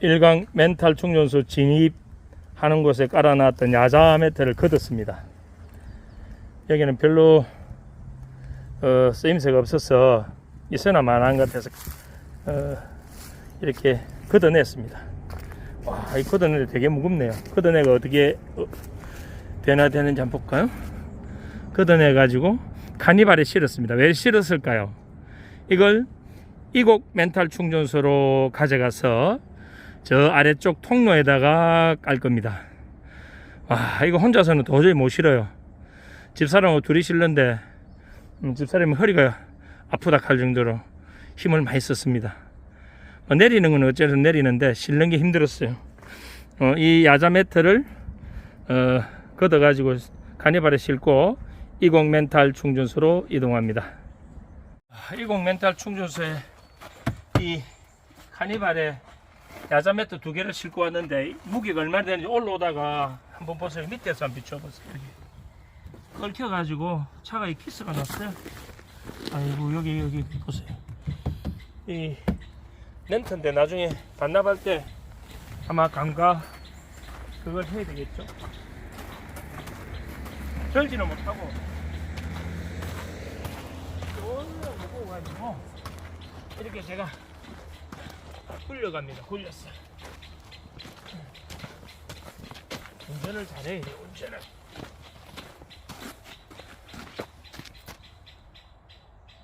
일광 멘탈 충전소 진입하는 곳에 깔아놨던 야자 매트를 걷었습니다. 여기는 별로 어, 쓰임새가 없어서 있으나 마나한 것 같아서 어, 이렇게 걷어냈습니다. 와, 이 걷어내도 되게 무겁네요. 걷어내가 어떻게 어, 변화되는지 한번 볼까요? 걷어내 가지고 카니발에 실었습니다. 왜 실었을까요? 이걸 이곡 멘탈 충전소로 가져가서 저 아래쪽 통로에다가 깔 겁니다. 와, 이거 혼자서는 도저히 못 실어요. 집사람하고 둘이 실는데 음, 집사람이 허리가 아프다 할 정도로 힘을 많이 썼습니다. 어, 내리는 건 어째서 내리는데 실는 게 힘들었어요. 어, 이 야자 매트를 어, 걷어 가지고 카니발에 싣고 이곡 멘탈 충전소로 이동합니다. 아, 이곡 멘탈 충전소에 이 카니발에 야자 매트 두 개를 싣고 왔는데 무게가 얼마나 되는지 올라오다가 한번 보세요. 밑에서 한번 비춰보세요. 여기. 긁혀가지고 차가 이 키스가 났어요. 아이고 여기 여기 보세요. 이 렌트인데 나중에 반납할 때 아마 감가 그걸 해야 되겠죠. 절지는 못하고 올라 무거워가지고 이렇게 제가 굴려갑니다. 굴렸어. 운전을 잘해야 돼. 운전을.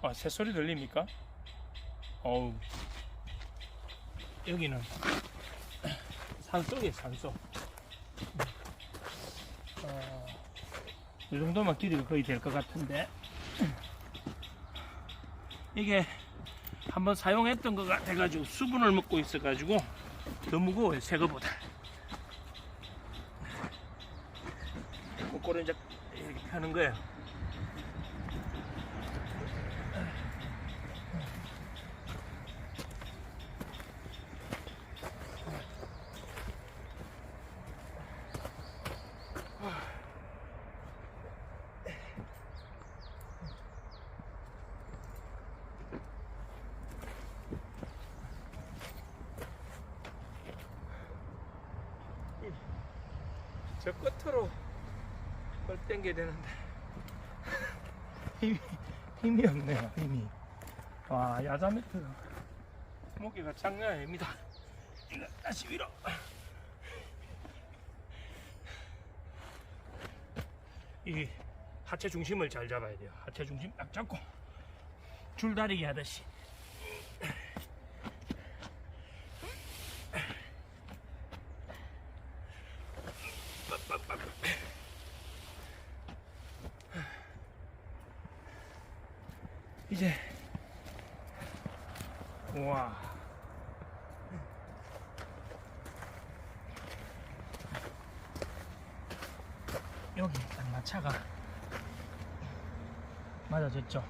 아, 새소리 들립니까? 어우. 여기는 산속이에요, 산속. 어, 이 정도면 길이가 거의 될 것 같은데. 이게 한번 사용했던 것 같아가지고 수분을 먹고 있어가지고 더 무거워요, 새 거보다. 거꾸로 이제 이렇게 펴는 거예요. 저 끝으로 걸 당겨야 되는데. 힘이, 힘이 없네요 힘이. 와 야자 매트 무게가 장난 아닙니다. 이거 다시 위로. 이 하체 중심을 잘 잡아야 돼요. 하체 중심 딱 잡고 줄다리기 하듯이 이제. 우와. 여기 딱 마차가 맞아졌죠?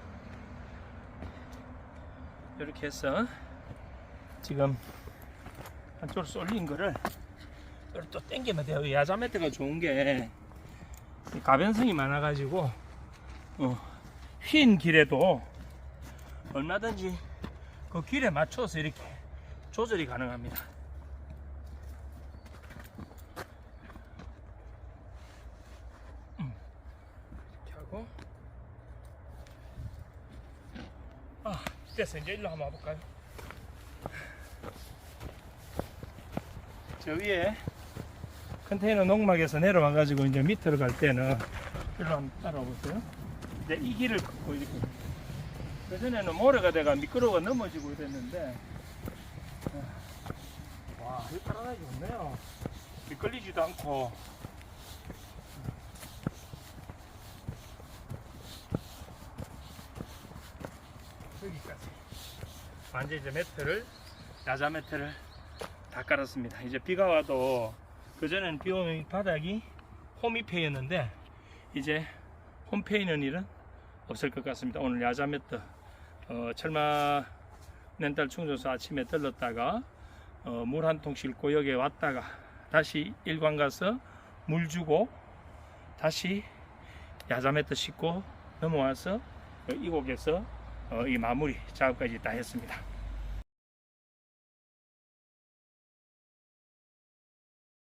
이렇게 해서 지금 한쪽으로 쏠린 거를 또 당기면 돼요. 이 야자매트가 좋은 게 가변성이 많아 가지고 어, 휜 길에도 얼마든지 그 길에 맞춰서 이렇게 조절이 가능합니다. 음, 이렇게 하고 아 됐어 이제 일로 한번 와볼까요? 저 위에 컨테이너 농막에서 내려와 가지고 이제 밑으로 갈 때는 일로 한번 따라오세요. 이제 이 길을 걷고 이렇게 그전에는 모래가 돼가 미끄러워 넘어지고 이랬는데 와 이거 따라다니기 좋네요. 미끌리지도 않고. 여기까지. 완전 이제 매트를 야자 매트를 다 깔았습니다. 이제 비가 와도 그전에는 비 오면 이 바닥이 홈이페였는데 이제 홈페이는 일은 없을 것 같습니다. 오늘 야자 매트 어, 철마 렌탈 충전소 아침에 들렀다가 어, 물 한 통 싣고 여기에 왔다가 다시 일관 가서 물 주고 다시 야자매트 싣고 넘어와서 어, 이곳에서 어, 이 마무리 작업까지 다 했습니다.